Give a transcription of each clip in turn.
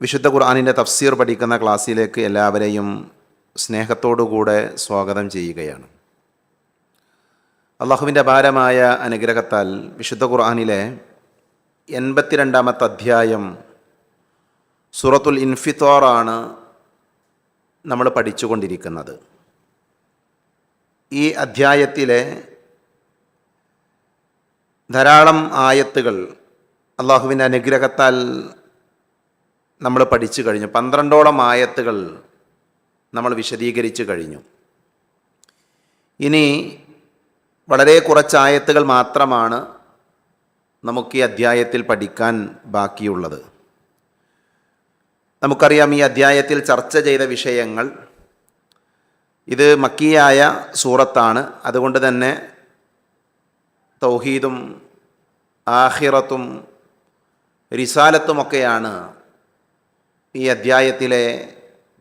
വിശുദ്ധ ഖുർആാനിന്റെ തഫ്സീർ പഠിക്കുന്ന ക്ലാസ്സിലേക്ക് എല്ലാവരെയും സ്നേഹത്തോടുകൂടെ സ്വാഗതം ചെയ്യുകയാണ്. അള്ളാഹുവിന്റെ അപാരമായ അനുഗ്രഹത്താൽ വിശുദ്ധ ഖുർആാനിലെ എൺപത്തിരണ്ടാമത്തെ അധ്യായം സൂറത്തുൽ ഇൻഫിത്തോറാണ് നമ്മൾ പഠിച്ചുകൊണ്ടിരിക്കുന്നത്. ഈ അധ്യായത്തിലെ ധാരാളം ആയത്തുകൾ അള്ളാഹുവിന്റെ അനുഗ്രഹത്താൽ നമ്മൾ പഠിച്ചു കഴിഞ്ഞു. പന്ത്രണ്ടോളം ആയത്തുകൾ നമ്മൾ വിശദീകരിച്ചു കഴിഞ്ഞു. ഇനി വളരെ കുറച്ച് ആയത്തുകൾ മാത്രമാണ് നമുക്ക് ഈ അധ്യായത്തിൽ പഠിക്കാൻ ബാക്കിയുള്ളത്. നമുക്കറിയാം ഈ അധ്യായത്തിൽ ചർച്ച ചെയ്ത വിഷയങ്ങൾ ഇത് മക്കിയായ സൂറത്താണ്. അതുകൊണ്ട് തന്നെ തൗഹീദും ആഹിറത്തും റിസാലത്തുമൊക്കെയാണ് ഈ അധ്യായത്തിലെ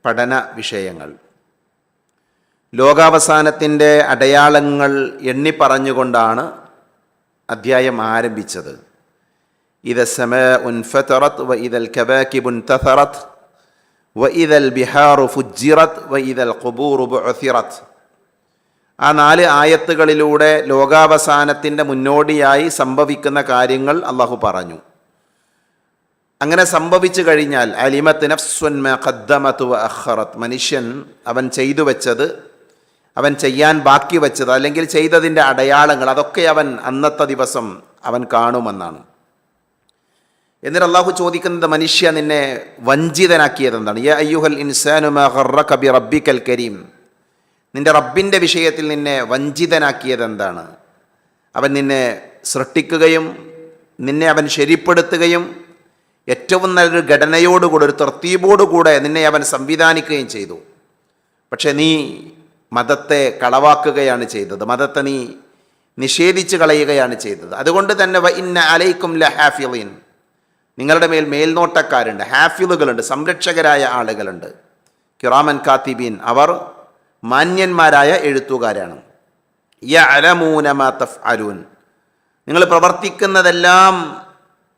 പഠന വിഷയങ്ങൾ. ലോകാവസാനത്തിന്റെ അടയാളങ്ങൾ എണ്ണിപ്പറഞ്ഞുകൊണ്ടാണ് അധ്യായം ആരംഭിച്ചത്. ഇത് സമ ഉൻഫറത്ത് വ ഇതൽ കബാക്കിബുൻ തഥറത്ത് വ ഇതൽ ബിഹാറു ഫുജിറത്ത് വ ഇതൽ ഖുബൂറു ബുഅസിറത്ത് ആ നാല് ആയത്തുകളിലൂടെ ലോകാവസാനത്തിന്റെ മുന്നോടിയായി സംഭവിക്കുന്ന കാര്യങ്ങൾ അള്ളാഹു പറഞ്ഞു. അങ്ങനെ സംഭവിച്ചു കഴിഞ്ഞാൽ അലിമത്ത് നഫ്സുൻ അഹ്റത്ത് മനുഷ്യൻ അവൻ ചെയ്തു വെച്ചത് അവൻ ചെയ്യാൻ ബാക്കി വെച്ചത് അല്ലെങ്കിൽ ചെയ്തതിന്റെ അടയാളങ്ങൾ അതൊക്കെ അവൻ അന്നത്തെ ദിവസം അവൻ കാണുമെന്നാണ്. എന്നിട്ട് അള്ളാഹു ചോദിക്കുന്നത് മനുഷ്യ നിന്നെ വഞ്ചിതനാക്കിയത് എന്താണ് യ അയ്യുഹൽ ഇൻസാനുമാ റബ്ബിക്കൽ കരീം. നിന്റെ റബ്ബിന്റെ വിഷയത്തിൽ നിന്നെ വഞ്ചിതനാക്കിയത് എന്താണ് അവൻ നിന്നെ സൃഷ്ടിക്കുകയും നിന്നെ അവൻ ശരിപ്പെടുത്തുകയും ഏറ്റവും നല്ലൊരു ഘടനയോടുകൂടെ ഒരു തർത്തീബോടുകൂടെ നിന്നെ അവൻ സംവിധാനിക്കുകയും ചെയ്തു. പക്ഷേ നീ മതത്തെ കളവാക്കുകയാണ് ചെയ്തത്. മതത്തെ നീ നിഷേധിച്ച് കളയുകയാണ് ചെയ്തത്. അതുകൊണ്ട് തന്നെ ഇന്ന അലൈക്കും ല ഹാഫിളീൻ നിങ്ങളുടെ മേൽ മേൽനോട്ടക്കാരുണ്ട് ഹാഫിലുകളുണ്ട് സംരക്ഷകരായ ആളുകളുണ്ട്. കിറാമൻ കാത്തിബീൻ അവർ മാന്യന്മാരായ എഴുത്തുകാരാണ്. യ അലമൂനമാ തഫ് നിങ്ങൾ പ്രവർത്തിക്കുന്നതെല്ലാം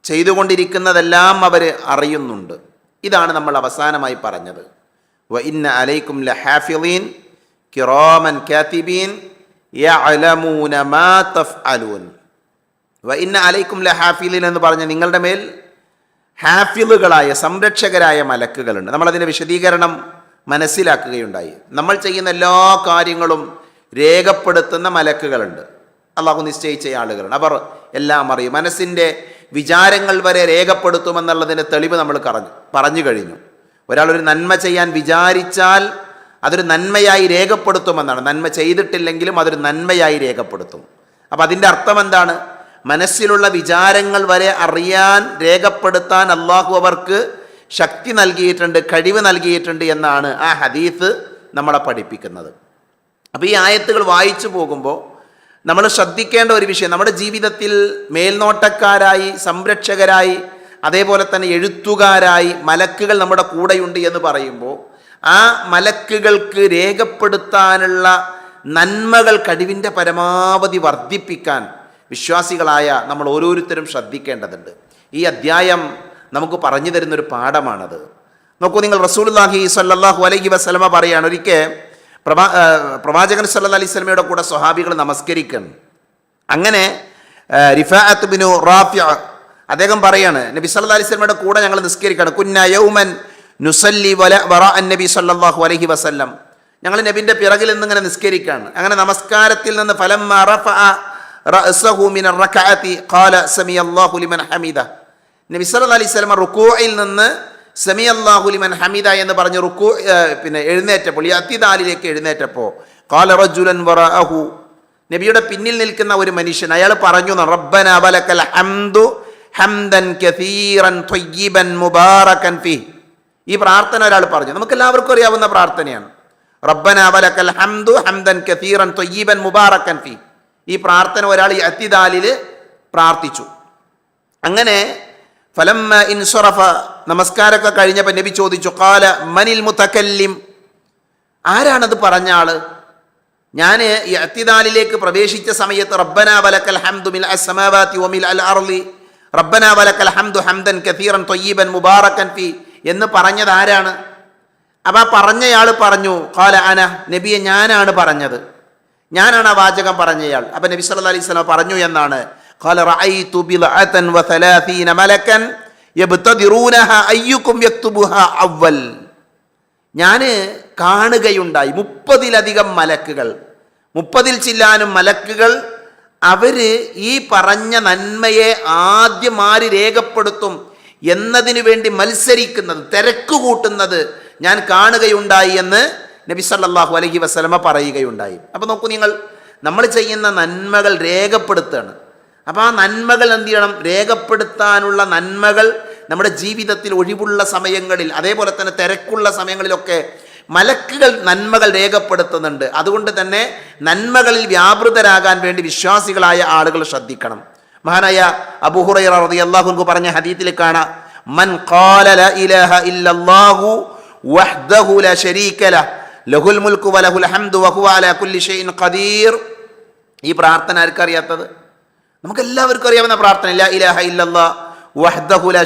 ചെയ്തുകൊണ്ടിരിക്കുന്നതെല്ലാം അവർ അറിയുന്നുണ്ട്. ഇതാണ് നമ്മൾ അവസാനമായി പറഞ്ഞത്. വ ഇന്ന അലൈക്കും ല കിറോമൻ കാത്തിബീൻ യഅലമൂന മാ തഫ്അലൂൻ. ഇന്ന അലൈക്കും ല ഹാഫിലീൻ എന്ന് പറഞ്ഞ നിങ്ങളുടെ മേൽ ഹാഫിലുകളായ സംരക്ഷകരായ മലക്കുകളുണ്ട്. നമ്മളതിന്റെ വിശദീകരണം മനസ്സിലാക്കുകയുണ്ടായി. നമ്മൾ ചെയ്യുന്ന എല്ലാ കാര്യങ്ങളും രേഖപ്പെടുത്തുന്ന മലക്കുകളുണ്ട്. അള്ളാഹു നിശ്ചയിച്ച ആളുകളുണ്ട് അവർ എല്ലാം അറിയും. മനസ്സിന്റെ വിചാരങ്ങൾ വരെ രേഖപ്പെടുത്തുമെന്നുള്ളതിന്റെ തെളിവ് നമ്മൾ പറഞ്ഞു പറഞ്ഞു കഴിഞ്ഞു. ഒരാളൊരു നന്മ ചെയ്യാൻ വിചാരിച്ചാൽ അതൊരു നന്മയായി രേഖപ്പെടുത്തുമെന്നാണ്. നന്മ ചെയ്തിട്ടില്ലെങ്കിലും അതൊരു നന്മയായി രേഖപ്പെടുത്തും. അപ്പം അതിന്റെ അർത്ഥം എന്താണ്? മനസ്സിലുള്ള വിചാരങ്ങൾ വരെ അറിയാൻ രേഖപ്പെടുത്താൻ അള്ളാഹു അവർക്ക് ശക്തി നൽകിയിട്ടുണ്ട് കഴിവ് നൽകിയിട്ടുണ്ട് എന്നാണ് ആ ഹദീസ് നമ്മളെ പഠിപ്പിക്കുന്നത്. അപ്പോൾ ഈ ആയത്തുകൾ വായിച്ചു പോകുമ്പോൾ നമ്മൾ ശ്രദ്ധിക്കേണ്ട ഒരു വിഷയം നമ്മുടെ ജീവിതത്തിൽ മേൽനോട്ടക്കാരായി സംരക്ഷകരായി അതേപോലെ തന്നെ എഴുത്തുകാരായി മലക്കുകൾ നമ്മുടെ കൂടെയുണ്ട് എന്ന് പറയുമ്പോൾ ആ മലക്കുകൾക്ക് രേഖപ്പെടുത്താനുള്ള നന്മകൾ കഴിവിന്റെ പരമാവധി വർദ്ധിപ്പിക്കാൻ വിശ്വാസികളായ നമ്മൾ ഓരോരുത്തരും ശ്രദ്ധിക്കേണ്ടതുണ്ട്. ഈ അദ്ധ്യായം നമുക്ക് പറഞ്ഞു തരുന്നൊരു പാഠമാണത്. നോക്കൂ നിങ്ങൾ റസൂൽല്ലാഹി സല്ലാഹു അലൈഹി വസ്ലമ പറയുകയാണ് ഒരിക്കൽ പ്രവാ പ്രവാചകൻ സല്ല അലൈഹി സ്വലമയുടെ കൂടെ സ്വഹാബികൾ നമസ്കരിക്കണം അങ്ങനെ റിഫാഅത്ത് ബിനു റാഫിയ അദ്ദേഹം പറയാണ് നബി സല്ല അലൈഹി സ്വലമയുടെ കൂടെ ഞങ്ങൾ നിസ്കരിക്കണം. കുന്ന യൗമൻ നുസല്ലി വല വറ അൻ നബി സല്ലാഹു അലഹി വസല്ലം. ഞങ്ങൾ നബിന്റെ പിറകിൽ നിന്നിങ്ങനെ നിസ്കരിക്കുകയാണ് അങ്ങനെ നമസ്കാരത്തിൽ നിന്ന് ഫലം നബി സല്ല അലൈഹി സ്വലമ റുക്കോയിൽ നിന്ന് സമി അള്ളാഹുലിമൻ ഹമീദ എന്ന് പറഞ്ഞ് റുക്കു പിന്നെ എഴുന്നേറ്റപ്പോൾ ഈ അത്തിദാലിലേക്ക് എഴുന്നേറ്റപ്പോൾ കാലറജുലൻ വറഅഹു നബിയുടെ പിന്നിൽ നിൽക്കുന്ന ഒരു മനുഷ്യൻ അയാൾ പറഞ്ഞു റബ്ബന ഹംദു ഹംദൻ കസീറൻ ത്വയ്യിബൻ മുബാറകൻ ഫി. ഈ പ്രാർത്ഥന ഒരാൾ പറഞ്ഞു. നമുക്ക് എല്ലാവർക്കും അറിയാവുന്ന പ്രാർത്ഥനയാണ്. റബ്ബന ഹംദു ഹംദൻ കസീറൻ ത്വയ്യിബൻ മുബാറകൻ ഫി. ഈ പ്രാർത്ഥന ഒരാൾ ഈ അത്തിദാലിൽ പ്രാർത്ഥിച്ചു. അങ്ങനെ ഫലം ഇൻസുറഫ നമസ്കാരമൊക്കെ കഴിഞ്ഞപ്പോൾ നബി ചോദിച്ചു കാല മനിൽ മുത്തക്കല്ലിം ആരാണത് പറഞ്ഞ ആൾ? ഞാൻ അത്തിദാലിലേക്ക് പ്രവേശിച്ച സമയത്ത് റബ്ബന വലക്കൽ ഹംദു മിൽ അസമാവാത്തി ഒമിൽ അൽ അർളി. റബ്ബന വലക്കൽ ഹംദു ഹംദൻ കഥീറൻ തൊയ്യീബൻ മുബാറക്കൻ ഫി എന്ന് പറഞ്ഞത് ആരാണ്? അപ്പം ആ പറഞ്ഞയാൾ പറഞ്ഞു കാല അന നബിയെ ഞാനാണ് പറഞ്ഞത്. ഞാനാണ് ആ വാചകം പറഞ്ഞയാൾ. അപ്പം നബി സല്ലാ അലൈഹി പറഞ്ഞു എന്നാണ്. قال رأيت بضعة وثلاثين ملكا يبتدرونها أيكم يكتبها أول ഞാൻ കാണുകയുണ്ടായി മുപ്പതിലധികം മലക്കുകൾ മുപ്പതിൽ ചില്ലാനും മലക്കുകൾ അവര് ഈ പറഞ്ഞ നന്മയെ ആദ്യം ആര് രേഖപ്പെടുത്തും എന്നതിനു വേണ്ടി മത്സരിക്കുന്നത് തിരക്ക് കൂട്ടുന്നത് ഞാൻ കാണുകയുണ്ടായി എന്ന് നബി സല്ലല്ലാഹു അലൈഹി വസല്ലമ പറയുകയുണ്ടായി അപ്പോൾ നോക്കൂ നിങ്ങൾ നമ്മൾ ചെയ്യുന്ന നന്മകൾ രേഖപ്പെടുത്തുകയാണ് അപ്പോൾ ആ നന്മകൾ എന്ത് ചെയ്യണം? രേഖപ്പെടുത്താനുള്ള നന്മകൾ നമ്മുടെ ജീവിതത്തിൽ ഒഴിവുള്ള സമയങ്ങളിൽ അതേപോലെ തന്നെ തിരക്കുള്ള സമയങ്ങളിലൊക്കെ മലക്കുകൾ നന്മകൾ രേഖപ്പെടുത്തുന്നുണ്ട്. അതുകൊണ്ട് തന്നെ നന്മകളിൽ വ്യാപൃതരാകാൻ വേണ്ടി വിശ്വാസികളായ ആളുകൾ ശ്രദ്ധിക്കണം. മഹാനായ അബൂഹുറൈറ റളിയല്ലാഹു അൻഹു പറഞ്ഞ ഹദീത്തിൽ കാണാം മൻ ഖാല ഇലാഹ ഇല്ലല്ലാഹു ശരീക ലഹ് ലഹുൽ വലഹുൽ ഹംദു വഹുവ കുല്ലി ഖദീർ. ഈ പ്രാർത്ഥന ആർക്കറിയാത്തത്? നമുക്ക് എല്ലാവർക്കും അറിയാവുന്ന പ്രാർത്ഥന ലാ ഇലാഹ ഇല്ലല്ലാ വഹ്ദഹു ലാ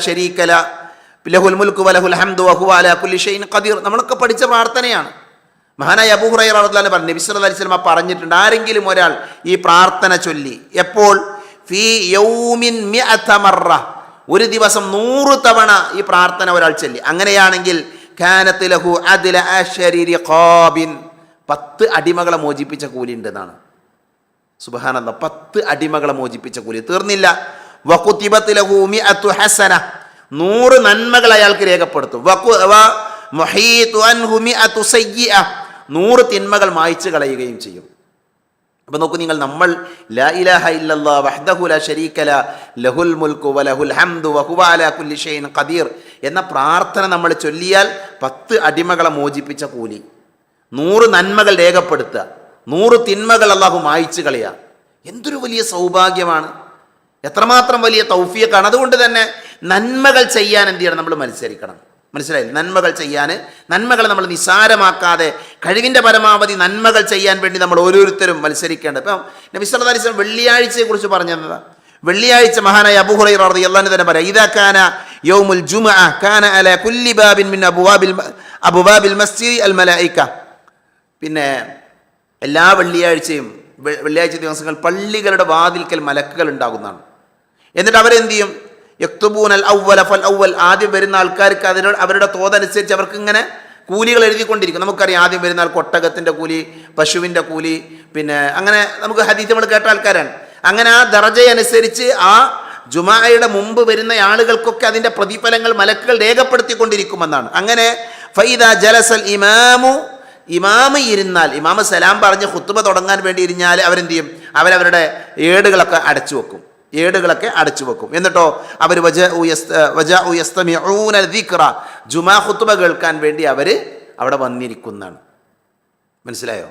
ലഹുൽ മുൽക്കു വലഹുൽ ഹംദു വഹുവ അലാ കുല്ലി ഷൈഇൻ ഖദീർ. നമ്മളൊക്കെ പഠിച്ച പ്രാർത്ഥനയാണ്. മഹാനായ അബൂ ഹുറൈറ റളിയല്ലാഹു പറഞ്ഞു നബി സല്ലല്ലാഹു അലൈഹി വസല്ലം പറഞ്ഞിട്ടുണ്ട് ആരെങ്കിലും ഒരാൾ ഈ പ്രാർത്ഥന ചൊല്ലി എപ്പോൾ? ഫീ യൗമിൻ മിഅത മറ ഒരു ദിവസം നൂറ് തവണ ഈ പ്രാർത്ഥന ഒരാൾ ചൊല്ലി. അങ്ങനെയാണെങ്കിൽ ഖാനത്ത് ലഹു അദ്ല അശരീരി ഖാബിൻ പത്ത് അടിമകളെ മോചിപ്പിച്ച കൂലി ഉണ്ട് എന്നാണ് സുബഹാനന്ദ പത്ത് അടിമകളെ മോചിപ്പിച്ച കൂലി തീർന്നില്ല. വഖുതിബത്ത് ഭൂമി അത്തു ഹസന. നൂറ് നന്മകൾ അയാൾക്ക് രേഖപ്പെടുത്തും. നൂറ് തിന്മകൾ മായ്ച്ചു കളയുകയും ചെയ്യും. അപ്പോൾ നോക്കൂ നിങ്ങൾ നമ്മൾ ലാ ഇലാഹ വഹ്ദഹു ലാ ലഹുൽ വലഹുൽ ഹംദു വഹുവ അലാ കുല്ലി ഖദീർ എന്ന പ്രാർത്ഥന നമ്മൾ ചൊല്ലിയാൽ പത്ത് അടിമകളെ മോചിപ്പിച്ച കൂലി. നൂറ് നന്മകൾ രേഖപ്പെടുത്തുക. നൂറ് തിന്മകൾ അള്ളാഹു മായ്ച്ചു കളയുക എന്തൊരു വലിയ സൗഭാഗ്യമാണ്. എത്രമാത്രം വലിയ തൗഫിയക്കാണ് അതുകൊണ്ട് തന്നെ നന്മകൾ ചെയ്യാൻ എന്ത് ചെയ്യണം? നമ്മൾ മത്സരിക്കണം. മനസ്സിലായി നന്മകൾ ചെയ്യാൻ നന്മകൾ നമ്മൾ നിസാരമാക്കാതെ കഴിവിന്റെ പരമാവധി നന്മകൾ ചെയ്യാൻ വേണ്ടി നമ്മൾ ഓരോരുത്തരും മത്സരിക്കേണ്ടത്. ഇപ്പം നബി വെള്ളിയാഴ്ചയെക്കുറിച്ച് അലൈഹി വസല്ലം വെള്ളിയാഴ്ചയെ കുറിച്ച് പറഞ്ഞത്. വെള്ളിയാഴ്ച മഹാനായ അബൂ ഹുറൈറ റളിയല്ലാഹു തന്നെ പറയാം ഇദാ കാന യൗമുൽ ജുമുഅ കാന അല കുല്ലി ബാബിൻ അബ്വാബിൽ അബ്വാബിൽ മസ്ജിദി അൽ മലായിക. പിന്നെ എല്ലാ വെള്ളിയാഴ്ചയും വെള്ളിയാഴ്ച ദിവസങ്ങൾ പള്ളികളുടെ വാതിൽക്കൽ മലക്കുകൾ ഉണ്ടാകുന്നതാണ്. എന്നിട്ട് അവരെന്ത് ചെയ്യും യക്തുബൂൻ അൽ ഔവൽ ഫൽ ഔവൽ ആദ്യം വരുന്ന ആൾക്കാർക്ക് അതിനോട് അവരുടെ തോതനുസരിച്ച് അവർക്ക് ഇങ്ങനെ കൂലികൾ എഴുതിക്കൊണ്ടിരിക്കും. നമുക്കറിയാം ആദ്യം വരുന്ന ആൾ കൊട്ടകത്തിന്റെ കൂലി പശുവിന്റെ കൂലി പിന്നെ അങ്ങനെ നമുക്ക് ഹദീത്ത് നമ്മൾ കേട്ട ആൾക്കാരാണ്. അങ്ങനെ ആ ദർജയനുസരിച്ച് ആ ജുമായയുടെ മുമ്പ് വരുന്ന ആളുകൾക്കൊക്കെ അതിന്റെ പ്രതിഫലങ്ങൾ മലക്കുകൾ രേഖപ്പെടുത്തിക്കൊണ്ടിരിക്കുമെന്നാണ്. അങ്ങനെ ഫൈദ ജലസൽ ഇമാമു ഇമാമ് ഇരുന്നാൽ ഇമാമ് സലാം പറഞ്ഞ് ഖുത്തുബ തുടങ്ങാൻ വേണ്ടി ഇരുന്നാൽ അവരെന്ത് ചെയ്യും അവരവരുടെ ഏടുകളൊക്കെ അടച്ചു വെക്കും. ഏടുകളൊക്കെ അടച്ചു വെക്കും. എന്നിട്ടോ അവർ വജ വജ ജുമാ ഖുത്തുബ കേൾക്കാൻ വേണ്ടി അവർ അവിടെ വന്നിരിക്കുന്നതാണ്. മനസ്സിലായോ?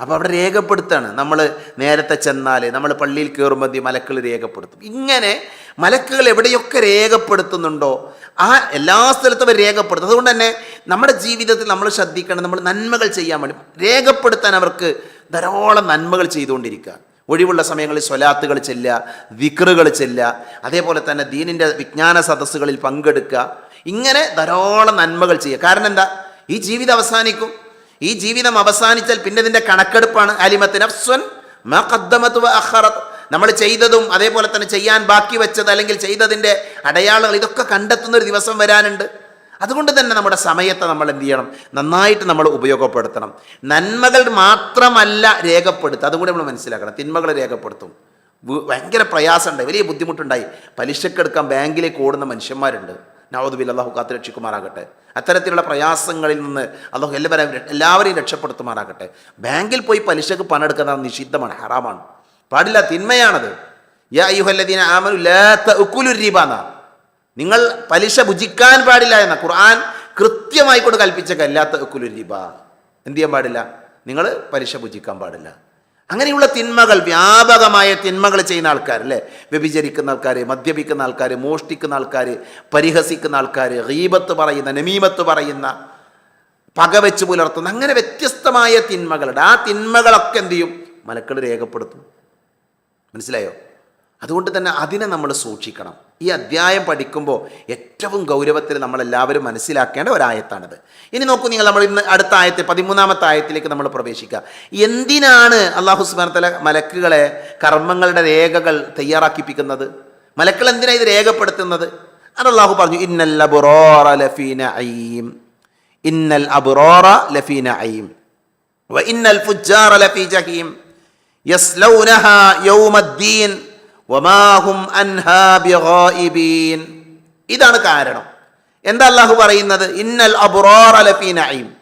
അപ്പോൾ അവിടെ രേഖപ്പെടുത്താണ്. നമ്മൾ നേരത്തെ ചെന്നാൽ നമ്മൾ പള്ളിയിൽ കയറുമ്പോൾ മലക്കൾ രേഖപ്പെടുത്തും. ഇങ്ങനെ മലക്കുകൾ എവിടെയൊക്കെ രേഖപ്പെടുത്തുന്നുണ്ടോ ആ എല്ലാ സ്ഥലത്തും അവർ രേഖപ്പെടുത്തും. അതുകൊണ്ട് തന്നെ നമ്മുടെ ജീവിതത്തിൽ നമ്മൾ ശ്രദ്ധിക്കണം നമ്മൾ നന്മകൾ ചെയ്യാൻ വേണ്ടി രേഖപ്പെടുത്താൻ അവർക്ക് ധാരാളം നന്മകൾ ചെയ്തുകൊണ്ടിരിക്കുക. ഒഴിവുള്ള സമയങ്ങളിൽ സ്വലാത്തുകൾ ചെല്ലുക വിക്റുകൾ ചെല്ലുക അതേപോലെ തന്നെ ദീനിന്റെ വിജ്ഞാന സദസ്സുകളിൽ പങ്കെടുക്കുക. ഇങ്ങനെ ധാരാളം നന്മകൾ ചെയ്യുക. കാരണം എന്താ? ഈ ജീവിതം അവസാനിക്കും. ഈ ജീവിതം അവസാനിച്ചാൽ പിന്നെ ഇതിന്റെ കണക്കെടുപ്പാണ്. അലിമത്തിന് അഫ്സ്വൻ മാ ഖദ്ദമത്ത് വ അഖറത്ത് നമ്മൾ ചെയ്തതും അതേപോലെ തന്നെ ചെയ്യാൻ ബാക്കി വെച്ചത് അല്ലെങ്കിൽ ചെയ്തതിന്റെ അടയാളങ്ങൾ ഇതൊക്കെ കണ്ടെത്തുന്ന ഒരു ദിവസം വരാനുണ്ട്. അതുകൊണ്ട് തന്നെ നമ്മുടെ സമയത്തെ നമ്മൾ എന്ത് ചെയ്യണം? നന്നായിട്ട് നമ്മൾ ഉപയോഗപ്പെടുത്തണം. നന്മകൾ മാത്രമല്ല രേഖപ്പെടുത്തുക. അതുകൂടി നമ്മൾ മനസ്സിലാക്കണം. തിന്മകൾ രേഖപ്പെടുത്തും. ഭയങ്കര പ്രയാസമുണ്ട്. വലിയ ബുദ്ധിമുട്ടുണ്ടായി. പലിശക്കെടുക്കാൻ ബാങ്കിലേക്ക് ഓടുന്ന മനുഷ്യന്മാരുണ്ട്. നവദുബിൽ അള്ളാഹു കാത്തു രക്ഷിക്കുമാറാകട്ടെ. അത്തരത്തിലുള്ള പ്രയാസങ്ങളിൽ നിന്ന് അള്ളാഹു എല്ലാവരെയും എല്ലാവരെയും രക്ഷപ്പെടുത്തുമാറാകട്ടെ. ബാങ്കിൽ പോയി പലിശക്ക് പണം എടുക്കുന്നത് നിഷിദ്ധമാണ് ഹറാമാണ്. പാടില്ല തിന്മയാണത്. യാ അയ്യുഹല്ലദീന ആമനു ലാ തഅകുലു റിബ എന്നാ. നിങ്ങൾ പലിശ ഭുജിക്കാൻ പാടില്ല എന്ന ഖുർആൻ കൃത്യമായി കൊണ്ട് കൽപ്പിച്ച കല്ലാത്ത തഅകുലു റിബ എന്ത് ചെയ്യാൻ പാടില്ല? നിങ്ങൾ പലിശ ഭുജിക്കാൻ പാടില്ല. അങ്ങനെയുള്ള തിന്മകൾ വ്യാപകമായ തിന്മകൾ ചെയ്യുന്ന ആൾക്കാർ അല്ലേ? വ്യഭിചരിക്കുന്ന ആൾക്കാർ മദ്യപിക്കുന്ന ആൾക്കാർ മോഷ്ടിക്കുന്ന ആൾക്കാർ പരിഹസിക്കുന്ന ആൾക്കാർ റീബത്ത് പറയുന്ന നമീമത്ത് പറയുന്ന പകവെച്ച് പുലർത്തുന്ന അങ്ങനെ വ്യത്യസ്തമായ തിന്മകളുടെ ആ തിന്മകളൊക്കെ എന്ത് ചെയ്യും? മലക്കൾ രേഖപ്പെടുത്തും. മനസ്സിലായോ? അതുകൊണ്ട് തന്നെ അതിനെ നമ്മൾ സൂക്ഷിക്കണം. ഈ അധ്യായം പഠിക്കുമ്പോൾ ഏറ്റവും ഗൗരവത്തിൽ നമ്മളെല്ലാവരും മനസ്സിലാക്കേണ്ട ഒരായത്താണിത്. ഇനി നോക്കൂ നിങ്ങൾ നമ്മൾ ഇന്ന് അടുത്ത ആയത്തെ പതിമൂന്നാമത്തെ ആയത്തിലേക്ക് നമ്മൾ പ്രവേശിക്കുക. എന്തിനാണ് അള്ളാഹു സ്മരണത്തിലെ മലക്കുകളെ കർമ്മങ്ങളുടെ രേഖകൾ തയ്യാറാക്കിപ്പിക്കുന്നത്? മലക്കൾ എന്തിനാണ് ഇത് രേഖപ്പെടുത്തുന്നത്? അത് അള്ളാഹു പറഞ്ഞു ഇന്നൽ അബുറോറ ലഫീന ഐം ഇന്നൽ അബുറോറ ലഫീന ഐം ഇന്നൽ ഫുജാറ ലഫീ ജഹീം. ഇതാണ് കാരണം. എന്താ അള്ളാഹു പറയുന്നത്? ഇന്നൽ അബുറാറ ലഫീ നഈം.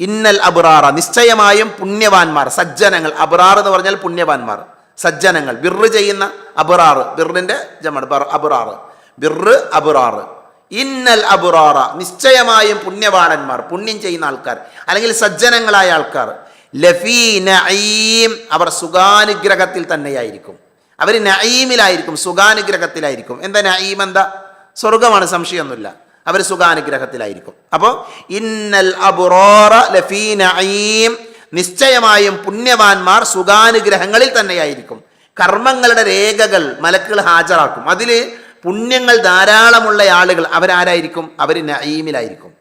ഇന്നൽ അബുറാറ നിശ്ചയമായും പുണ്യവാന്മാർ സജ്ജനങ്ങൾ. അബുറാർ എന്ന് പറഞ്ഞാൽ പുണ്യവാന്മാർ. സജ്ജനങ്ങൾ. ബിറ് ചെയ്യുന്ന അബുറാർ ബിറിന്റെ ജമാണ് അബുറാർ ബിറ് അബുറാർ ഇന്നൽ അബുറാറ നിശ്ചയമായും പുണ്യവാനന്മാർ പുണ്യം ചെയ്യുന്ന ആൾക്കാർ. അല്ലെങ്കിൽ സജ്ജനങ്ങളായ ആൾക്കാർ. ലഫീ നഈം. അവർ സുഖാനുഗ്രഹത്തിൽ തന്നെയായിരിക്കും. അവർ നഈമിലായിരിക്കും സുഖാനുഗ്രഹത്തിലായിരിക്കും. എന്താ നഈം എന്താ? സ്വർഗമാണ് സംശയമൊന്നുമില്ല. അവർ സുഖാനുഗ്രഹത്തിലായിരിക്കും. അപ്പോൾ ഇന്നൽ അബുറോറ ലഫീ നഈം. നിശ്ചയമായും പുണ്യവാന്മാർ സുഖാനുഗ്രഹങ്ങളിൽ തന്നെയായിരിക്കും. കർമ്മങ്ങളുടെ രേഖകൾ മലക്കുകൾ ഹാജരാക്കും. അതിൽ പുണ്യങ്ങൾ ധാരാളമുള്ള ആളുകൾ അവരാരായിരിക്കും? അവർ നഈമിലായിരിക്കും.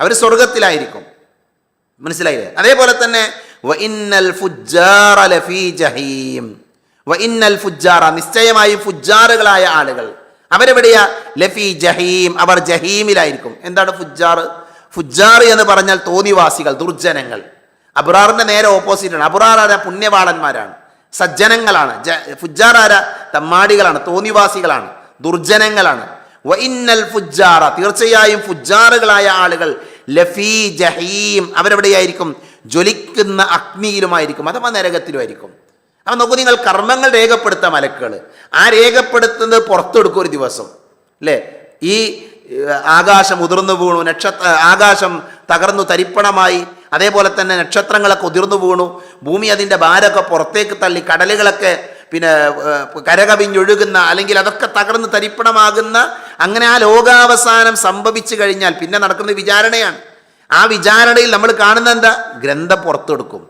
അവർ സ്വർഗത്തിലായിരിക്കും മനസ്സിലായില്ലേ? അതേപോലെ തന്നെ നിശ്ചയമായും ഫുജാറുകളായ ആളുകൾ. അവരെവിടെയാ? ലഫി ജഹീം അവർ ജഹീമിലായിരിക്കും. എന്താണ് ഫുജാർ ഫുജാർ എന്ന് പറഞ്ഞാൽ തോന്നിവാസികൾ ദുർജനങ്ങൾ. അബ്രാറിന്റെ നേരെ ഓപ്പോസിറ്റ് അബ്രാർ ആരാ? പുണ്യവാളന്മാരാണ്. സജ്ജനങ്ങളാണ്. ഫുജാർ ആരാ? തമ്മാടികളാണ് തോന്നിവാസികളാണ് ദുർജനങ്ങളാണ്. വ ഇന്നൽ ഫുജ്ജാറ തീർച്ചയായും ഫുജാറുകളായ ആളുകൾ ലഫീ ജഹീം. അവരെവിടെയായിരിക്കും? ജ്വലിക്കുന്ന അഗ്നിയിലുമായിരിക്കും അഥവാ നരകത്തിലുമായിരിക്കും. അപ്പം നോക്കൂ നിങ്ങൾ കർമ്മങ്ങൾ രേഖപ്പെടുത്താം മലക്കുകൾ ആ രേഖപ്പെടുത്തുന്നത് പുറത്തെടുക്കും ഒരു ദിവസം. അല്ലേ? ഈ ആകാശം ഉതിർന്നു വീണു നക്ഷത്ര ആകാശം തകർന്നു തരിപ്പണമായി. അതേപോലെ തന്നെ നക്ഷത്രങ്ങളൊക്കെ ഉതിർന്നു വീണു. ഭൂമി അതിന്റെ ഭാരമൊക്കെ പുറത്തേക്ക് തള്ളി കടലുകളൊക്കെ പിന്നെ കരകവിഞ്ഞൊഴുകുന്ന അല്ലെങ്കിൽ അതൊക്കെ തകർന്ന് തരിപ്പണമാകുന്ന അങ്ങനെ ആ ലോകാവസാനം സംഭവിച്ചു കഴിഞ്ഞാൽ പിന്നെ നടക്കുന്ന വിചാരണയാണ്. ആ വിചാരണയിൽ നമ്മൾ കാണുന്ന എന്താ? ഗ്രന്ഥം പുറത്തെടുക്കും.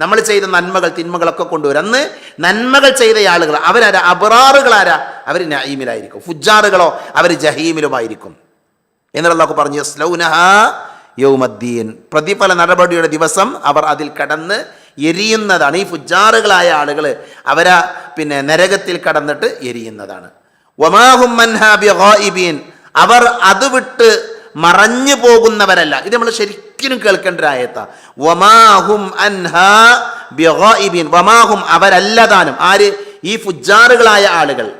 നമ്മൾ ചെയ്ത നന്മകൾ തിന്മകളൊക്കെ കൊണ്ടുവരും. അന്ന് നന്മകൾ ചെയ്ത ആളുകൾ അവരാരാ? അബറാറുകളാരാ അവർ നഹീമിലായിരിക്കും ഫുജാറുകളോ അവർ ജഹീമിലുമായിരിക്കും. എന്നുള്ളതൊക്കെ പറഞ്ഞു യൗമദ്ദീൻ. പ്രതിഫല നടപടിയുടെ ദിവസം അവർ അതിൽ കടന്ന് എരിയുന്നതാണ്. ഈ ഫുജാറുകളായ ആളുകൾ അവരാ പിന്നെ നരകത്തിൽ കടന്നിട്ട് എരിയുന്നതാണ്. ബിഗായിബീൻ. അവർ അത് വിട്ട് മറഞ്ഞു പോകുന്നവരല്ല. ഇത് നമ്മൾ ശരിക്കും കേൾക്കേണ്ട ഒരു ആയത്ത. വമാഹും. വമാഹും അവരല്ലതാനും. ആര്? ഈ ഫുജാറുകളായ ആളുകൾ.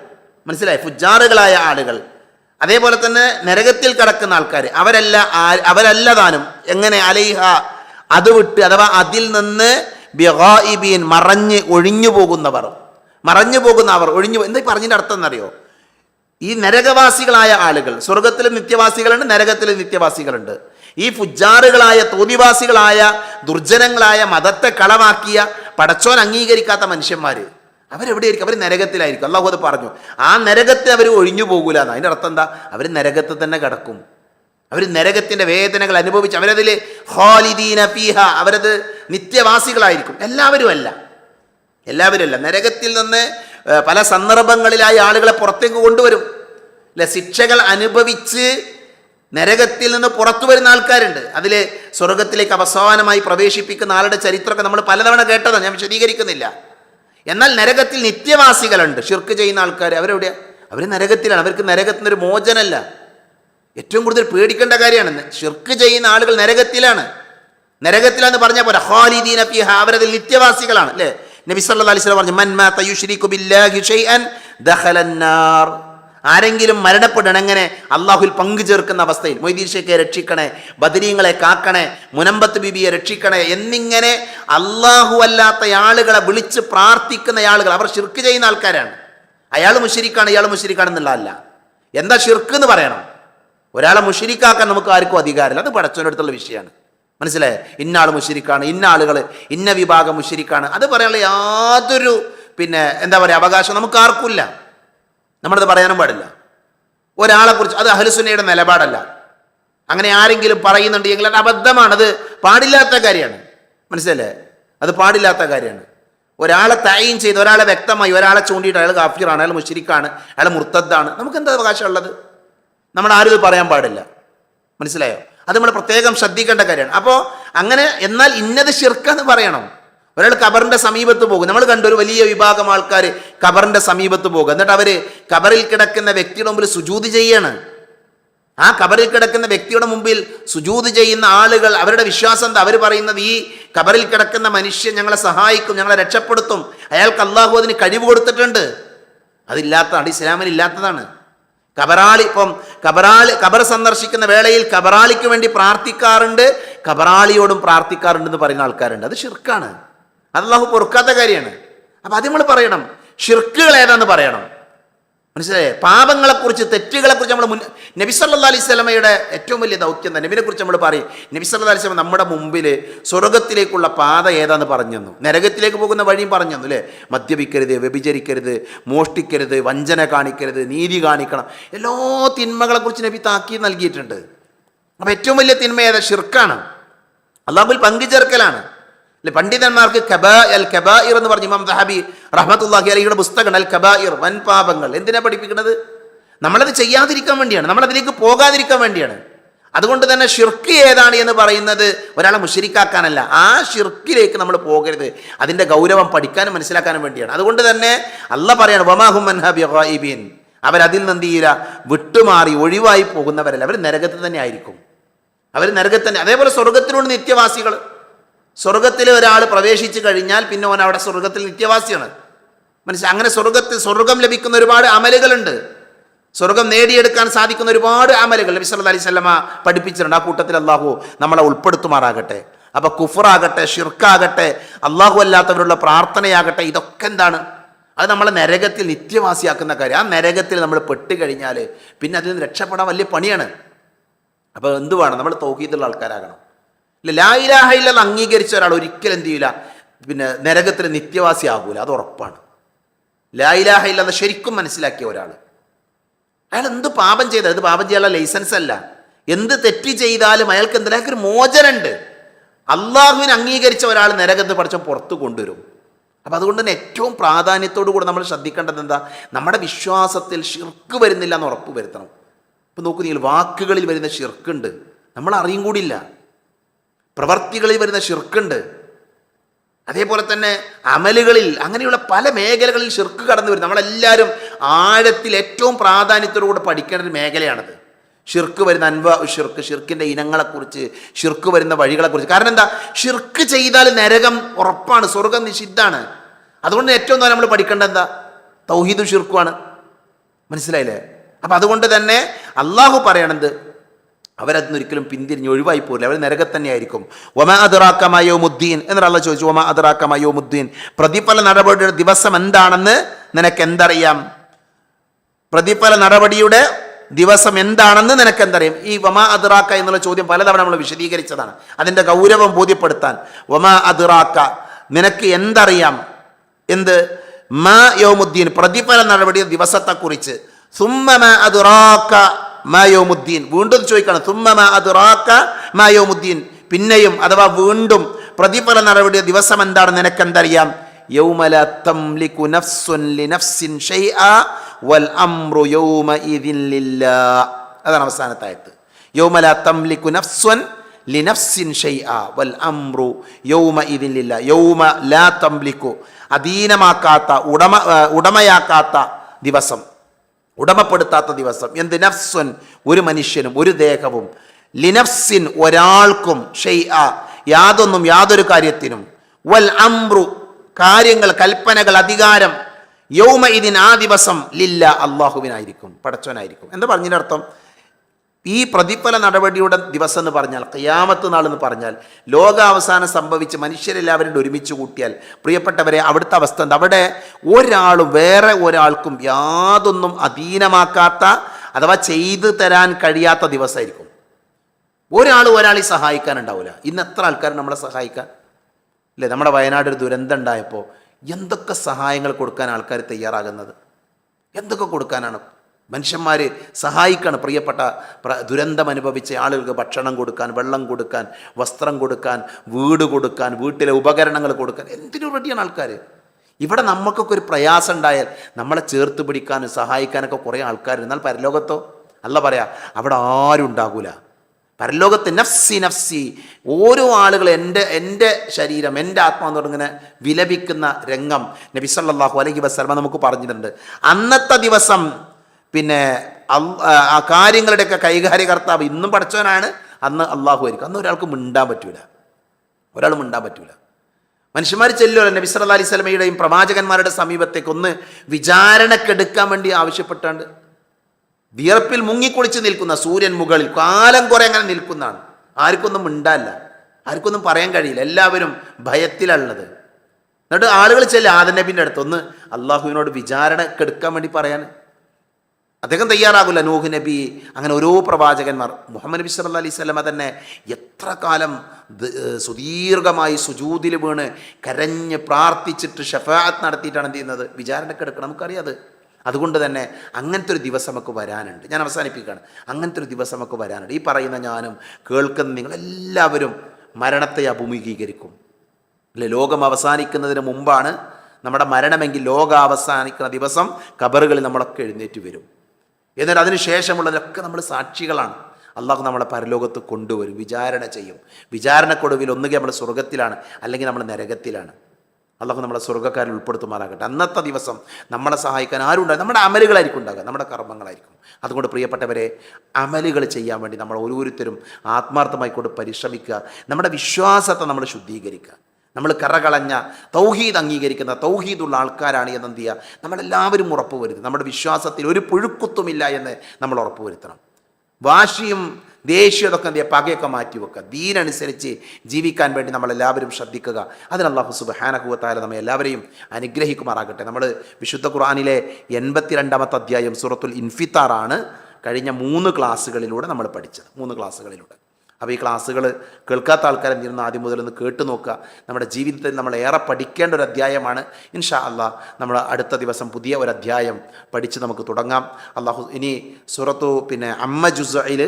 മനസ്സിലായി? ഫുജാറുകളായ ആളുകൾ. അതേപോലെ തന്നെ നരകത്തിൽ കിടക്കുന്ന ആൾക്കാർ അവരല്ല അവരല്ല താനും എങ്ങനെ? അലൈഹ അത് വിട്ട് അഥവാ അതിൽ നിന്ന് ബിഗായിബീൻ മറഞ്ഞ് ഒഴിഞ്ഞു പോകുന്നവർ. മറഞ്ഞു പോകുന്നവർ ഒഴിഞ്ഞു എന്താ പറഞ്ഞതിന്റെ അർത്ഥം എന്നറിയോ? ഈ നരകവാസികളായ ആളുകൾ സ്വർഗത്തിലെ നിത്യവാസികളുണ്ട് നരകത്തിലെ നിത്യവാസികളുണ്ട്. ഈ ഫുജാറുകളായ തോതിവാസികളായ ദുർജനങ്ങളായ മതത്തെ കളവാക്കിയ പടച്ചോൻ അംഗീകരിക്കാത്ത മനുഷ്യന്മാർ അവരെവിടെയായിരിക്കും? അവർ നരകത്തിലായിരിക്കും. അള്ളാഹു അത് പറഞ്ഞു. ആ നരകത്തെ അവർ ഒഴിഞ്ഞു പോകൂല അതിന്റെ അർത്ഥം എന്താ? അവർ നരകത്തിൽ തന്നെ കിടക്കും. അവർ നരകത്തിന്റെ വേദനകൾ അനുഭവിച്ച് അവരതിൽ ഹോലിദീന ഫീഹ അവരത് നിത്യവാസികളായിരിക്കും. എല്ലാവരും അല്ല എല്ലാവരും അല്ല നരകത്തിൽ നിന്ന് പല സന്ദർഭങ്ങളിലായി ആളുകളെ പുറത്തേക്ക് കൊണ്ടുവരും. അല്ലെ ശിക്ഷകൾ അനുഭവിച്ച് നരകത്തിൽ നിന്ന് പുറത്തു വരുന്ന ആൾക്കാരുണ്ട്. അതിൽ സ്വർഗത്തിലേക്ക് അവസാനമായി പ്രവേശിപ്പിക്കുന്ന ആളുടെ ചരിത്രമൊക്കെ നമ്മൾ പലതവണ കേട്ടതാണ്. ഞാൻ വിശദീകരിക്കുന്നില്ല. എന്നാൽ നരകത്തിൽ നിത്യവാസികളുണ്ട്. ഷിർക്ക് ചെയ്യുന്ന ആൾക്കാർ അവരെവിടെയാണ് അവർ നരകത്തിലാണ്. അവർക്ക് നരകത്തിന് ഒരു മോചനമല്ല. ഏറ്റവും കൂടുതൽ പേടിക്കേണ്ട കാര്യമാണ് ഷിർക്ക് ചെയ്യുന്ന ആളുകൾ നരകത്തിലാണ്. നരകത്തിലാന്ന് പറഞ്ഞാൽ പോലെ ഹാലിദീൻ ഫീഹ നിത്യവാസികളാണ് അല്ലേ? നബി സല്ലല്ലാഹു അലൈഹി വസല്ലം പറഞ്ഞു മൻ മാത യുശ്രികു ബില്ലാഹി ഷൈഅൻ ദഖലൻ നാർ ആരെങ്കിലും മരണപ്പെടണം എങ്ങനെ അള്ളാഹുൽ പങ്കു ചേർക്കുന്ന അവസ്ഥയിൽ. മൊയ്തീൻ രക്ഷിക്കണേ ബദരീങ്ങളെ കാക്കണേ മുനമ്പത്ത് ബിബിയെ രക്ഷിക്കണേ എന്നിങ്ങനെ അള്ളാഹു അല്ലാത്ത ആളുകളെ വിളിച്ച് പ്രാർത്ഥിക്കുന്ന ആളുകൾ അവർ ഷിർക്ക് ചെയ്യുന്ന ആൾക്കാരാണ്. അയാൾ മുഷിരിക്കാണ് ഇയാൾ മുഷിരിക്കാണെന്നുള്ളതല്ല എന്താ ഷിർക്ക് എന്ന് പറയണം? ഒരാളെ മുഷിരിക്കാക്കാൻ നമുക്ക് ആർക്കും അധികാരമില്ല. അത് പടച്ചവന്റെ അടുത്തുള്ള വിഷയമാണ്. മനസ്സിലായേ? ഇന്ന ആൾ മുഷിരിക്കാണ് ഇന്ന ആളുകൾ ഇന്ന വിഭാഗം മുഷിരിക്കാണ്. അത് പറയാനുള്ള യാതൊരു പിന്നെ എന്താ പറയുക അവകാശം നമുക്ക് ആർക്കുമില്ല. നമ്മളത് പറയാനും പാടില്ല. ഒരാളെക്കുറിച്ച് അത് അഹലുസുന്നയുടെ നിലപാടല്ല. അങ്ങനെ ആരെങ്കിലും പറയുന്നുണ്ടെങ്കിൽ അത് അബദ്ധമാണ്. അത് പാടില്ലാത്ത കാര്യമാണ്. മനസ്സിലല്ലേ അത് പാടില്ലാത്ത കാര്യമാണ്. ഒരാളെ തയ്യും ചെയ്ത് ഒരാളെ വ്യക്തമായി ഒരാളെ ചൂണ്ടിയിട്ട് അയാൾ കാഫിറാണ് അയാൾ മുഷിരിക്കാണ് അയാൾ മുർത്തദ്ദാണ്. നമുക്ക് എന്താ അവകാശമുള്ളത് നമ്മൾ ആരും ഇത് പറയാൻ പാടില്ല. മനസ്സിലായോ? അത് നമ്മൾ പ്രത്യേകം ശ്രദ്ധിക്കേണ്ട കാര്യമാണ്. അപ്പോൾ അങ്ങനെ എന്നാൽ ഇന്നത് ശിർക്കെന്ന് പറയണം. ഒരാൾ കബറിന്റെ സമീപത്ത് പോകും. നമ്മൾ കണ്ട ഒരു വലിയ വിഭാഗം ആൾക്കാർ കബറിന്റെ സമീപത്ത് പോകും. എന്നിട്ട് അവർ കബറിൽ കിടക്കുന്ന വ്യക്തിയുടെ മുമ്പിൽ സുജൂതി ചെയ്യാണ്. ആ കബറിൽ കിടക്കുന്ന വ്യക്തിയുടെ മുമ്പിൽ സുജൂത് ചെയ്യുന്ന ആളുകൾ അവരുടെ വിശ്വാസം എന്താ? അവർ പറയുന്നത് ഈ കബറിൽ കിടക്കുന്ന മനുഷ്യൻ ഞങ്ങളെ സഹായിക്കും ഞങ്ങളെ രക്ഷപ്പെടുത്തും. അയാൾക്ക് അള്ളാഹു അതിന് കഴിവ് കൊടുത്തിട്ടുണ്ട്. അതില്ലാത്തതാണ് ഇസ്ലാമിൽ ഇല്ലാത്തതാണ്. കബറാളി ഇപ്പം കബറാളി കബർ സന്ദർശിക്കുന്ന വേളയിൽ കബറാളിക്ക് വേണ്ടി പ്രാർത്ഥിക്കാറുണ്ട് കബറാളിയോടും പ്രാർത്ഥിക്കാറുണ്ട് എന്ന് പറയുന്ന ആൾക്കാരുണ്ട്. അത് ഷിർക്കാണ് അത് നമുക്ക് പൊറുക്കാത്ത കാര്യമാണ്. അപ്പം അത് നമ്മൾ പറയണം. ഷിർക്കുകൾ ഏതാന്ന് പറയണം. മനസ്സിലായേ? പാപങ്ങളെക്കുറിച്ച് തെറ്റുകളെക്കുറിച്ച് നമ്മൾ മുൻ നബി അലൈഹി സ്വലമയുടെ ഏറ്റവും വലിയ ദൗത്യം തന്നെ നബിനെ കുറിച്ച് നമ്മൾ പറയും. നബി സല്ലാ അലൈഹി സ്വലം നമ്മുടെ മുമ്പിൽ സ്വർഗത്തിലേക്കുള്ള പാത ഏതാന്ന് പറഞ്ഞു നരകത്തിലേക്ക് പോകുന്ന വഴിയും പറഞ്ഞു അല്ലേ മദ്യപിക്കരുത് വ്യഭിചരിക്കരുത് മോഷ്ടിക്കരുത് വഞ്ചന കാണിക്കരുത് നീതി കാണിക്കണം. എല്ലാ തിന്മകളെക്കുറിച്ച് നബി താക്കി നൽകിയിട്ടുണ്ട്. അപ്പം ഏറ്റവും വലിയ തിന്മ ഏതാ? ഷിർക്കാണ്. അള്ളാഹുൽ പങ്കുചേർക്കലാണ്. അല്ലെ പണ്ഡിതന്മാർക്ക് കബാ അൽ കബായിർ എന്ന് പറഞ്ഞു ഇമാം ദഹബി റഹ്മത്തുല്ലാഹി അലിയുടെ പുസ്തകം അൽ കബായിർ വൻ പാപങ്ങൾ. എന്തിനാ പഠിപ്പിക്കുന്നത്? നമ്മളത് ചെയ്യാതിരിക്കാൻ വേണ്ടിയാണ്. നമ്മളതിലേക്ക് പോകാതിരിക്കാൻ വേണ്ടിയാണ്. അതുകൊണ്ട് തന്നെ ഷിർക്ക് ഏതാണ് എന്ന് പറയുന്നത് ഒരാളെ മുഷരിക്കാക്കാനല്ല ആ ഷിർക്കിലേക്ക് നമ്മൾ പോകരുത്. അതിന്റെ ഗൗരവം പഠിക്കാനും മനസ്സിലാക്കാനും വേണ്ടിയാണ്. അതുകൊണ്ട് തന്നെ അല്ല പറയാണ് വമാഹുമൻഹബിൻ അവരതിൽ ചെയ്യില്ല? വിട്ടുമാറി ഒഴിവായി പോകുന്നവരല്ല. അവർ നരകത്തിൽ തന്നെ ആയിരിക്കും. അവർ നരകത്തിൽ തന്നെ അതേപോലെ സ്വർഗത്തിനോട് നിത്യവാസികൾ. സ്വർഗത്തിൽ ഒരാൾ പ്രവേശിച്ചു കഴിഞ്ഞാൽ പിന്നെ ഓൻ അവിടെ സ്വർഗത്തിൽ നിത്യവാസിയാണ്. മനസ്സിലായി അങ്ങനെ സ്വർഗത്തിൽ സ്വർഗം ലഭിക്കുന്ന ഒരുപാട് അമലുകളുണ്ട്. സ്വർഗം നേടിയെടുക്കാൻ സാധിക്കുന്ന ഒരുപാട് അമലുകൾ നബി സല്ല അലൈഹി സ്വലമ പഠിപ്പിച്ചിട്ടുണ്ട്. ആ കൂട്ടത്തിൽ അള്ളാഹു നമ്മളെ ഉൾപ്പെടുത്തുമാറാകട്ടെ. അപ്പൊ കുഫറാകട്ടെ ഷിർക്കാകട്ടെ അള്ളാഹു അല്ലാത്തവരുള്ള പ്രാർത്ഥനയാകട്ടെ ഇതൊക്കെ എന്താണ്? അത് നമ്മളെ നരകത്തിൽ നിത്യവാസിയാക്കുന്ന കാര്യം. ആ നരകത്തിൽ നമ്മൾ പെട്ട് കഴിഞ്ഞാൽ പിന്നെ അതിൽ നിന്ന് രക്ഷപ്പെടാൻ വലിയ പണിയാണ്. അപ്പോൾ എന്ത് വേണം? നമ്മൾ തൗഹീദുള്ള ആൾക്കാരാകണം. ലായിലാഹ ഇല്ലെന്ന് അംഗീകരിച്ച ഒരാൾ ഒരിക്കലും എന്ത് ചെയ്യില്ല പിന്നെ നരകത്തിൽ നിത്യവാസി ആകൂല അത് ഉറപ്പാണ്. ലായിലാഹ ഇല്ലെന്ന് ശരിക്കും മനസ്സിലാക്കിയ ഒരാൾ. അയാൾ എന്ത് പാപം ചെയ്താൽ ഇത് പാപം ചെയ്യാനുള്ള ലൈസൻസ് അല്ല. എന്ത് തെറ്റ് ചെയ്താലും അയാൾക്ക് എന്തെങ്കിലും ഒരു മോചനുണ്ട് അള്ളാഹുവിനെ അംഗീകരിച്ച ഒരാൾ നരകത്ത് പഠിച്ച പുറത്ത് കൊണ്ടുവരും. അപ്പം അതുകൊണ്ട് തന്നെ ഏറ്റവും പ്രാധാന്യത്തോടു കൂടെ നമ്മൾ ശ്രദ്ധിക്കേണ്ടത് എന്താ? നമ്മുടെ വിശ്വാസത്തിൽ ഷിർക്ക് വരുന്നില്ല എന്ന് ഉറപ്പ് വരുത്തണം. ഇപ്പം നോക്കൂ നിങ്ങൾ വാക്കുകളിൽ വരുന്ന ഷിർക്കുണ്ട് നമ്മൾ അറിയും കൂടിയില്ല. പ്രവർത്തികളിൽ വരുന്ന ഷിർക്കുണ്ട് അതേപോലെ തന്നെ അമലുകളിൽ അങ്ങനെയുള്ള പല മേഖലകളിൽ ഷിർക്ക് കടന്നു വരും നമ്മളെല്ലാവരും ആഴത്തിൽ ഏറ്റവും പ്രാധാന്യത്തോടുകൂടെ പഠിക്കേണ്ട ഒരു മേഖലയാണത്. ഷിർക്ക് വരുന്ന അൻവ ഷിർക്ക് ഷിർക്കിന്റെ ഇനങ്ങളെക്കുറിച്ച് ഷിർക്ക് വരുന്ന വഴികളെക്കുറിച്ച്. കാരണം എന്താ? ഷിർക്ക് ചെയ്താൽ നരകം ഉറപ്പാണ് സ്വർഗം നിഷിദ്ധാണ് അതുകൊണ്ട് ഏറ്റവും നല്ല നമ്മൾ പഠിക്കേണ്ടത് എന്താ? തൗഹീദും ഷിർക്കുമാണ് മനസ്സിലായില്ലേ? അപ്പം അതുകൊണ്ട് തന്നെ അള്ളാഹു പറയണത് അവരതിന് ഒരിക്കലും പിന്തിരിഞ്ഞ് ഒഴിവായി പോരില്ല. അവർ നരകത്ത് തന്നെയായിരിക്കും. ഒമ അതിറാക്കമായോ മുദ്ദീൻ എന്നുള്ള ചോദിച്ചു. ഒമ അതിറാക്കമായോ മുദ്ദീൻ പ്രതിഫല നടപടിയുടെ ദിവസം എന്താണെന്ന് നിനക്ക് എന്തറിയാം പ്രതിഫല നടപടിയുടെ ദിവസം എന്താണെന്ന് നിനക്ക് എന്തറിയാം ഈ വമ അതിറാക്ക എന്നുള്ള ചോദ്യം പലതവണ നമ്മൾ വിശദീകരിച്ചതാണ്. അതിന്റെ ഗൗരവം ബോധ്യപ്പെടുത്താൻ. വമാ അതിറാക്ക നിനക്ക് എന്തറിയാം? എന്ത്? മ യോമുദ്ദീൻ പ്രതിഫല നടപടിയുടെ ദിവസത്തെക്കുറിച്ച്. സുമ്മ അതിറാക്ക മായോമുദ്ദീൻ വീണ്ടും ചോദിക്കണം. തുമ്മ അതുറാക്ക മായോമുദ്ദീൻ പിന്നെയും അഥവാ വീണ്ടും പ്രതിഫല നടപടി ദിവസം എന്താണ് നിനക്കെന്തറിയാം? യൗമല തംലികു നഫ്സുൻ ലിനഫ്സിൻ ഷൈഅ വൽ അംറു യൗമഇദിൻ ലില്ലാ. അതാണ് അവസാനത്തെ ആയത്ത്. യൗമല തംലികു നഫ്സുൻ ലിനഫ്സിൻ ഷൈഅ വൽ അംറു യൗമഇദിൻ ലില്ലാ. യൗമ ലാ തംലികു അധീനമാക്കാത്ത ഉടമ ഉടമയാക്കാത്ത ദിവസം. ഉടമപ്പെടുത്താത്ത ദിവസം. എന്ത് നഫ്സുൻ? ഒരു മനുഷ്യനും ഒരു ദേഹവും. ലിനഫ്സിൻ ഒരാൾക്കും ഷെയ് ആ യാതൊന്നും യാതൊരു കാര്യത്തിനും. വൽ അംറു കാര്യങ്ങൾ കൽപ്പനകൾ അധികാരം യൗമ ഇതിൻ ആ ദിവസം ലില്ല അള്ളാഹുവിനായിരിക്കും പടച്ചവനായിരിക്കും. എന്താ പറഞ്ഞതിനർത്ഥം ഈ പ്രതിഫല നടപടിയുടെ ദിവസം എന്ന് പറഞ്ഞാൽ കയ്യാമത്ത് നാൾ എന്ന് പറഞ്ഞാൽ ലോകാവസാനം സംഭവിച്ച് മനുഷ്യരെല്ലാവരും ഒരുമിച്ച് കൂട്ടിയാൽ പ്രിയപ്പെട്ടവരെ അവിടുത്തെ അവസ്ഥ എന്താ? അവിടെ ഒരാളും വേറെ ഒരാൾക്കും യാതൊന്നും അധീനമാക്കാത്ത അഥവാ ചെയ്തു തരാൻ കഴിയാത്ത ദിവസമായിരിക്കും. ഒരാൾ ഒരാളെ സഹായിക്കാനുണ്ടാവില്ല ഇന്ന് എത്ര ആൾക്കാർ നമ്മളെ സഹായിക്കാൻ? അല്ലേ നമ്മുടെ വയനാട് ഒരു ദുരന്തം ഉണ്ടായപ്പോൾ എന്തൊക്കെ സഹായങ്ങൾ കൊടുക്കാൻ ആൾക്കാർ തയ്യാറാകുന്നത്? എന്തൊക്കെ കൊടുക്കാനാണ് മനുഷ്യന്മാർ സഹായിക്കണം. പ്രിയപ്പെട്ട പ്ര ദുരന്തം അനുഭവിച്ച ആളുകൾക്ക് ഭക്ഷണം കൊടുക്കാൻ വെള്ളം കൊടുക്കാൻ വസ്ത്രം കൊടുക്കാൻ വീട് കൊടുക്കാൻ വീട്ടിലെ ഉപകരണങ്ങൾ കൊടുക്കാൻ എന്തിനു റെഡിയാണ് ആൾക്കാർ ഇവിടെ നമുക്കൊക്കെ ഒരു പ്രയാസം ഉണ്ടായാൽ നമ്മളെ ചേർത്ത് പിടിക്കാനും സഹായിക്കാനൊക്കെ കുറേ ആൾക്കാർ എന്നാൽ പരലോകത്തോ? അല്ല പറയാ അവിടെ ആരും ഉണ്ടാകൂല. പരലോകത്ത് നഫ്സി നഫ്സി ഓരോ ആളുകൾ എന്റെ എന്റെ ശരീരം എന്റെ ആത്മാന്ന് പറഞ്ഞിങ്ങനെ വിലപിക്കുന്ന രംഗം നബി സല്ലല്ലാഹു അലൈഹി വസല്ലമ നമുക്ക് പറഞ്ഞിട്ടുണ്ട്. അന്നത്തെ ദിവസം പിന്നെ ആ കാര്യങ്ങളുടെയൊക്കെ കൈകാര്യകർത്താവ് ഇന്നും പഠിച്ചവനാണ്. അന്ന് അള്ളാഹു ആയിരിക്കും. അന്ന് ഒരാൾക്ക് മിണ്ടാൻ പറ്റൂല. ഒരാൾ മിണ്ടാൻ പറ്റൂല. മനുഷ്യന്മാർ ചെല്ലുമല്ലോ നബി സല്ലല്ലാഹു അലൈഹി സ്വലമയുടെയും പ്രവാചകന്മാരുടെ സമീപത്തേക്ക് ഒന്ന് വിചാരണക്കെടുക്കാൻ വേണ്ടി ആവശ്യപ്പെട്ടാണ്ട് വിയർപ്പിൽ മുങ്ങിക്കുളിച്ച് നിൽക്കുന്ന സൂര്യൻ മുകളിൽ കാലം കുറെ അങ്ങനെ നിൽക്കുന്നതാണ്. ആർക്കൊന്നും മിണ്ടല്ല ആർക്കൊന്നും പറയാൻ കഴിയില്ല. എല്ലാവരും ഭയത്തിലുള്ളത് എന്നിട്ട് ആളുകൾ ചെല്ലുക ആദ നബിന്റെ അടുത്ത് ഒന്ന് അള്ളാഹുവിനോട് വിചാരണക്കെടുക്കാൻ വേണ്ടി പറയാൻ. അദ്ദേഹം തയ്യാറാകില്ല നൂഹ് നബി അങ്ങനെ ഓരോ പ്രവാചകന്മാർ. മുഹമ്മദ് നബി സല്ല അലൈഹി സ്വലമ തന്നെ എത്ര കാലം സുദീർഘമായി സുജൂതിൽ വീണ് കരഞ്ഞ് പ്രാർത്ഥിച്ചിട്ട് ഷഫാത്ത് നടത്തിയിട്ടാണ് എന്ത് ചെയ്യുന്നത്? വിചാരണക്കെടുക്കണം നമുക്കറിയാം അത്. അതുകൊണ്ട് തന്നെ അങ്ങനത്തെ ഒരു ദിവസം നമുക്ക് വരാനുണ്ട്. ഞാൻ അവസാനിപ്പിക്കുകയാണ്. അങ്ങനത്തെ ഒരു ദിവസം നമുക്ക് വരാനുണ്ട്. ഈ പറയുന്ന ഞാനും കേൾക്കുന്ന നിങ്ങളെല്ലാവരും മരണത്തെ അഭിമുഖീകരിക്കും. അല്ലെ? ലോകം അവസാനിക്കുന്നതിന് മുമ്പാണ് നമ്മുടെ മരണമെങ്കിൽ ലോകം അവസാനിക്കുന്ന ദിവസം കബറുകളിൽ നമ്മളൊക്കെ എഴുന്നേറ്റ് വരും. എന്നാൽ അതിന് ശേഷമുള്ളതിലൊക്കെ നമ്മൾ സാക്ഷികളാണ്. അള്ളാഹു നമ്മളെ പരലോകത്ത് കൊണ്ടുവരും വിചാരണ ചെയ്യും. വിചാരണക്കൊടുവിൽ ഒന്നുകിൽ നമ്മൾ സ്വർഗത്തിലാണ് അല്ലെങ്കിൽ നമ്മൾ നരകത്തിലാണ്. അള്ളാഹു നമ്മളെ സ്വർഗക്കാരിൽ ഉൾപ്പെടുത്തുമാറാകട്ടെ. അന്നത്തെ ദിവസം നമ്മളെ സഹായിക്കാൻ ആരും ഉണ്ടാകും നമ്മുടെ അമലുകളായിരിക്കും ഉണ്ടാകുക നമ്മുടെ കർമ്മങ്ങളായിരിക്കും. അതുകൊണ്ട് പ്രിയപ്പെട്ടവരെ അമലുകൾ ചെയ്യാൻ വേണ്ടി നമ്മൾ ഓരോരുത്തരും ആത്മാർത്ഥമായിക്കൊണ്ട് പരിശ്രമിക്കുക. നമ്മുടെ വിശ്വാസത്തെ നമ്മൾ ശുദ്ധീകരിക്കുക. നമ്മൾ കറകളഞ്ഞ തൗഹീദ് അംഗീകരിക്കുന്ന തൗഹീദുള്ള ആൾക്കാരാണ് എന്ന് എന്ത് ചെയ്യുക? നമ്മളെല്ലാവരും ഉറപ്പ് വരുത്തും നമ്മുടെ വിശ്വാസത്തിൽ ഒരു പുഴുക്കുത്തുമില്ല എന്ന് നമ്മൾ ഉറപ്പ് വരുത്തണം വാശിയും ദേഷ്യതൊക്കെ എന്ത് ചെയ്യുക? പകയൊക്കെ മാറ്റി വെക്കുക. ദീനനുസരിച്ച് ജീവിക്കാൻ വേണ്ടി നമ്മളെല്ലാവരും ശ്രദ്ധിക്കുക. അതിന് അള്ളാഹു സുബഹാനഹുവത്തായ നമ്മെ എല്ലാവരെയും അനുഗ്രഹിക്കുമാറാകട്ടെ. നമ്മൾ വിശുദ്ധ ഖുറാനിലെ എൺപത്തിരണ്ടാമത്തെ അധ്യായം സൂറത്തുൽ ഇൻഫിത്താറാണ് കഴിഞ്ഞ മൂന്ന് ക്ലാസ്സുകളിലൂടെ നമ്മൾ പഠിച്ചത്. മൂന്ന് ക്ലാസ്സുകളിലൂടെ. അപ്പോൾ ഈ ക്ലാസ്സുകൾ കേൾക്കാത്ത ആൾക്കാർ എന്തിരുന്ന് ആദ്യം മുതൽ ഒന്ന് കേട്ടു നോക്കുക? നമ്മുടെ ജീവിതത്തിൽ നമ്മൾ ഏറെ പഠിക്കേണ്ട ഒരു അധ്യായമാണ്. ഇൻഷാ അള്ളാ നമ്മൾ അടുത്ത ദിവസം പുതിയ ഒരു അധ്യായം പഠിച്ച് നമുക്ക് തുടങ്ങാം. അള്ളാഹു ഇനി സുറത്തു പിന്നെ അമ്മ ജുസയിൽ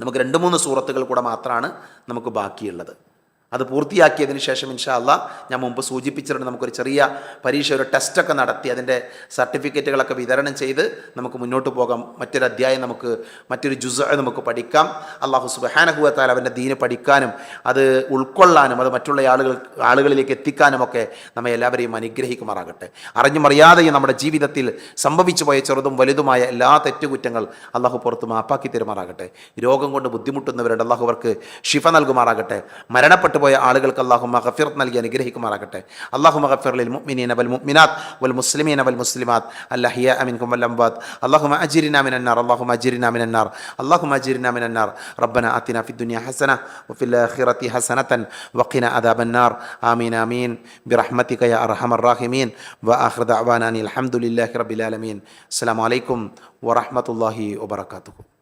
നമുക്ക് രണ്ട് മൂന്ന് സൂറത്തുകൾ കൂടെ മാത്രമാണ് നമുക്ക് ബാക്കിയുള്ളത്. അത് പൂർത്തിയാക്കിയതിന് ശേഷം ഇൻഷാ അല്ല ഞാൻ മുമ്പ് സൂചിപ്പിച്ചിട്ടുണ്ട്. നമുക്കൊരു ചെറിയ പരീക്ഷ ഒരു ടെസ്റ്റൊക്കെ നടത്തി അതിന്റെ സർട്ടിഫിക്കറ്റുകളൊക്കെ വിതരണം ചെയ്ത് നമുക്ക് മുന്നോട്ട് പോകാം. മറ്റൊരു അധ്യായം നമുക്ക് മറ്റൊരു ജുസ നമുക്ക് പഠിക്കാം. അള്ളാഹു സുബഹാനഹുവത്താൽ അവന്റെ ദീന് പഠിക്കാനും അത് ഉൾക്കൊള്ളാനും അത് മറ്റുള്ള ആളുകൾ ആളുകളിലേക്ക് എത്തിക്കാനും ഒക്കെ നമ്മെ എല്ലാവരെയും അനുഗ്രഹിക്കുമാറാകട്ടെ. അറിഞ്ഞും അറിയാതെയും നമ്മുടെ ജീവിതത്തിൽ സംഭവിച്ചു പോയ ചെറുതും വലുതുമായ എല്ലാ തെറ്റുകുറ്റങ്ങൾ അള്ളാഹു പുറത്ത് മാപ്പാക്കി തരുമാറാകട്ടെ. രോഗം കൊണ്ട് ബുദ്ധിമുട്ടുന്നവരുടെ അള്ളാഹു അവർക്ക് ഷിഫ നൽകുമാറാകട്ടെ. മരണപ്പെട്ടു പോയ ആളുകൾക്ക് അള്ളാഹു മഹഫിർ നൽകി അനുഗ്രഹിക്കുമാറാകട്ടെ അള്ളാഹു മഹഫിറിൽ മുഅ്മിനീന വൽ മുഅ്മിനാത്ത് വൽ മുസ്ലിമീന വൽ മുസ്ലിമാത്ത് അല്ലഹിയ അമിൻകും വൽ അംവാത്ത് اللهم أجرنا من النار اللهم أجرنا من النار اللهم أجرنا من النار ربنا آتنا في الدنيا حسنة وفي الآخرة حسنة وقنا عذاب النار آمين آمين برحمتك يا أرحم الراحمين وآخر دعوانا أن الحمد لله رب العالمين السلام عليكم ورحمة الله وبركاته